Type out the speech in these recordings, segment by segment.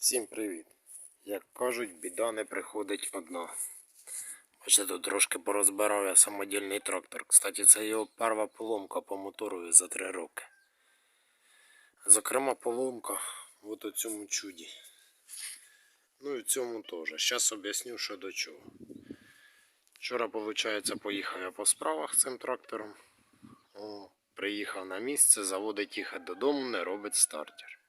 Всім привіт! Як кажуть, біда не приходить одна. Бачите, тут трошки порозбирав я самодільний трактор. Кстати, це його перша поломка по мотору за три роки. Зокрема, поломка от у цьому чуді. Ну і в цьому теж. Зараз об'ясню, що до чого. Вчора, виходить, поїхав я по справах цим трактором. О, приїхав на місце, заводить їхати додому, не робить стартер.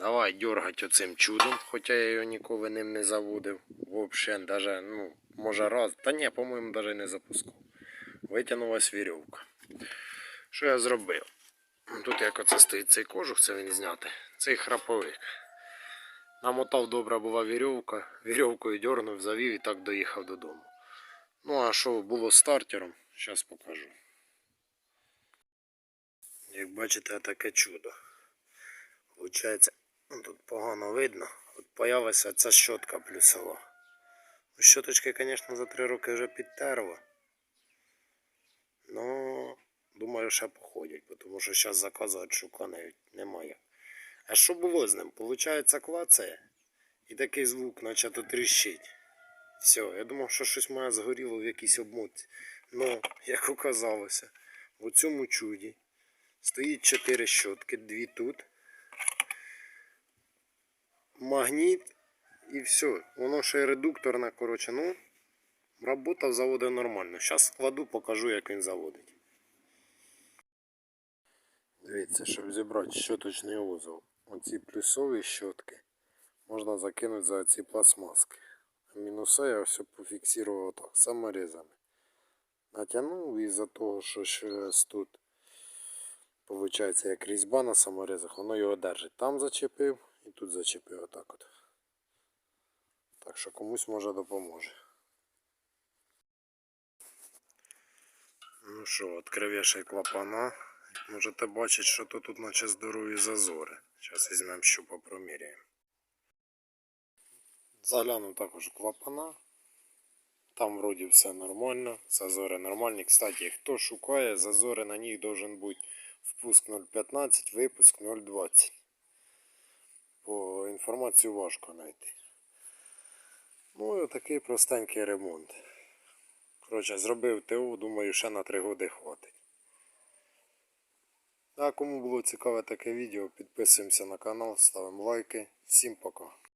Давай дергать оцим чудом, хоча я його ніколи ним не заводив. Вообще, даже, ну, може раз. Та ні, по-моєму, навіть не запускав. Витягнулась вірьовка. Що я зробив? Тут як оце стоїть цей кожух, це він зняти. Цей храповик. Намотав добра була вірьовка, вірьовкою дьорнув, завів і так доїхав додому. Ну а що було стартером, зараз покажу. Як бачите, таке чудо. Получається, тут погано видно. От появилася ця щотка плюсова. Ну, Щоточки, звісно, за три роки вже підтерла. Ну, думаю, ще походять, тому що зараз заказувати шука навіть немає. А що було з ним? Получається, клацає і такий звук, наче то тріщить. Все, я думав, що щось має згоріло в якійсь обмотці. Ну, як оказалося, в цьому чуді стоїть чотири щотки, дві тут магніт і все. Воно ще редукторне, коротше, ну, робота заводить нормально. Зараз складу, покажу, як він заводить. Дивіться, щоб зібрати щоточний узол. Оці плюсові щотки можна закинути за ці пластмаски. А мінуса я все пофіксував так, саморізами. Натягнув із-за того, що щось тут Получається, як різьба на саморезах, воно його держить. Там зачепив і тут зачепив отак от. Так що комусь може допоможе. Ну що, відкрив клапана. Можете бачити, що тут, тут наче здорові зазори. Зараз візьмемо щупа проміряємо. Заглянув також клапана. Там вроді все нормально, зазори нормальні. Кстати, хто шукає, зазори на них должен бути впуск 0,15, випуск 0,20. Інформацію важко знайти. Ну і такий простенький ремонт. Коротше, зробив ТО, думаю, ще на 3 години хватить. А кому було цікаве таке відео, підписуємося на канал, ставимо лайки. Всім пока.